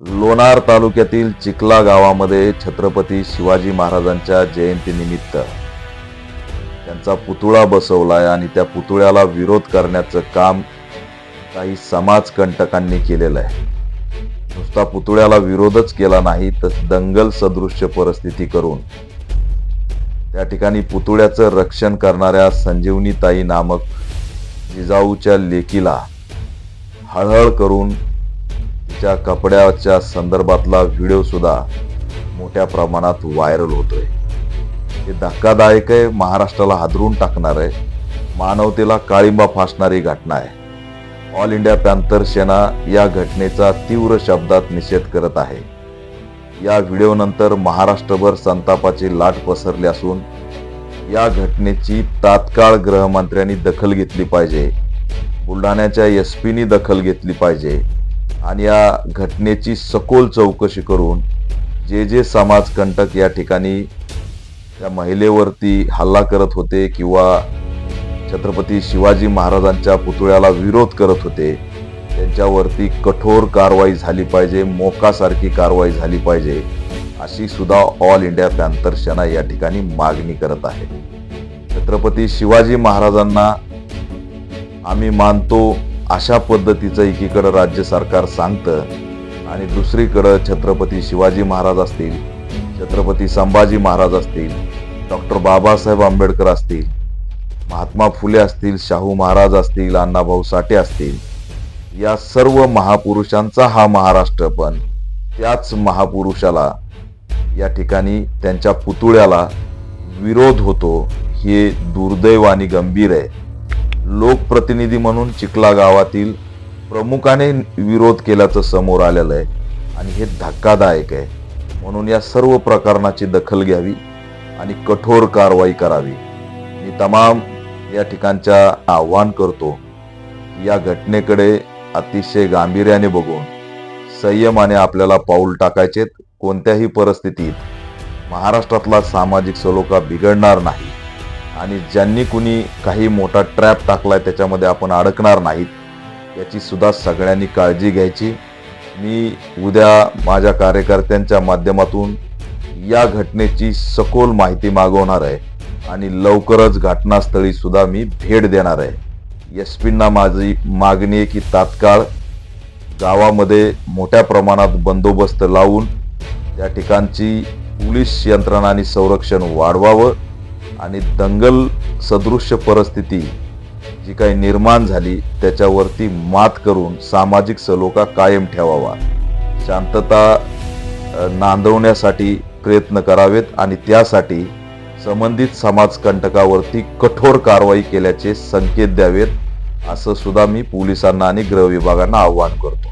लोणार तालुक्यातील चिखला गावामध्ये छत्रपती शिवाजी महाराजांच्या जयंतीनिमित्त त्यांचा पुतळा बसवलाय आणि त्या पुतळ्याला विरोध करण्याचं काम काही समाजकंटकांनी केलेलं आहे. नुसता पुतळ्याला विरोधच केला नाही तर दंगल सदृश्य परिस्थिती करून त्या ठिकाणी पुतळ्याचं रक्षण करणाऱ्या संजीवनीताई नामक जिजाऊच्या लेकीला हळहळ करून त्यांच्या कपड्याच्या संदर्भातला व्हिडिओ सुद्धा मोठ्या प्रमाणात व्हायरल होतोय. हे धक्कादायक आहे महाराष्ट्राला हादरून टाकणार आहे. मानवतेला काळिंबा फासणारी घटना आहे. ऑल इंडिया पॅन्थर सेना या घटनेचा तीव्र शब्दात निषेध करत आहे. या व्हिडिओनंतर महाराष्ट्रभर संतापाची लाट पसरली असून या घटनेची तात्काळ गृहमंत्र्यांनी दखल घेतली पाहिजे. बुलढाण्याच्या एस पीनी दखल घेतली पाहिजे. आणि या घटनेची सखोल चौकशी करून जे जे समाजकंटक या ठिकाणी त्या महिलेवरती हल्ला करत होते किंवा छत्रपती शिवाजी महाराजांच्या पुतळ्याला विरोध करत होते त्यांच्यावरती कठोर कारवाई झाली पाहिजे मोकासारखी कारवाई झाली पाहिजे अशी सुद्धा ऑल इंडिया पॅन्थर सेना या ठिकाणी मागणी करत आहे. छत्रपती शिवाजी महाराजांना आम्ही मानतो अशा पद्धतीचं एकीकडं राज्य सरकार सांगतं आणि दुसरीकडं छत्रपती शिवाजी महाराज असतील छत्रपती संभाजी महाराज असतील डॉक्टर बाबासाहेब आंबेडकर असतील महात्मा फुले असतील शाहू महाराज असतील अण्णाभाऊ साठे असतील या सर्व महापुरुषांचा हा महाराष्ट्र पण त्याच महापुरुषाला या ठिकाणी त्यांच्या पुतुळ्याला विरोध होतो हे दुर्दैव आणि गंभीर आहे. लोकप्रतिनिधी म्हणून चिखला गावातील प्रमुखाने विरोध केल्याचं समोर आलेलं आहे. आणि हे धक्कादायक आहे. म्हणून या सर्व प्रकरणाची दखल घ्यावी आणि कठोर कारवाई करावी. मी तमाम या ठिकाणच्या आव्हान करतो. या घटनेकडे अतिशय गांभीर्याने बघून संयमाने आपल्याला पाऊल टाकायचेत कोणत्याही परिस्थितीत. महाराष्ट्रातला सामाजिक सलोखा बिघडणार नाही. आणि ज्यांनी कुणी काही मोठा ट्रॅप टाकलाय त्याच्यामध्ये आपण अडकणार नाहीत याची सुद्धा सगळ्यांनी काळजी घ्यायची. मी उद्या माझ्या कार्यकर्त्यांच्या माध्यमातून या घटनेची सखोल माहिती मागवणार आहे आणि लवकरच घटनास्थळी सुद्धा मी भेट देणार आहे. एस पींना माझी मागणी आहे की तात्काळ गावामध्ये मोठ्या प्रमाणात बंदोबस्त लावून त्या ठिकाणची पोलीस यंत्रणा आणि संरक्षण वाढवावं. आणि दंगल सदृश्य परिस्थिती जी काही निर्माण झाली त्याच्यावरती मात करून सामाजिक सलोखा कायम ठेवावा. शांतता नांदवण्यासाठी प्रयत्न करावेत आणि त्यासाठी संबंधित समाजकंटकावरती कठोर कारवाई केल्याचे संकेत द्यावेत असं सुद्धा मी पोलिसांना आणि गृह विभागांना आवाहन करतो.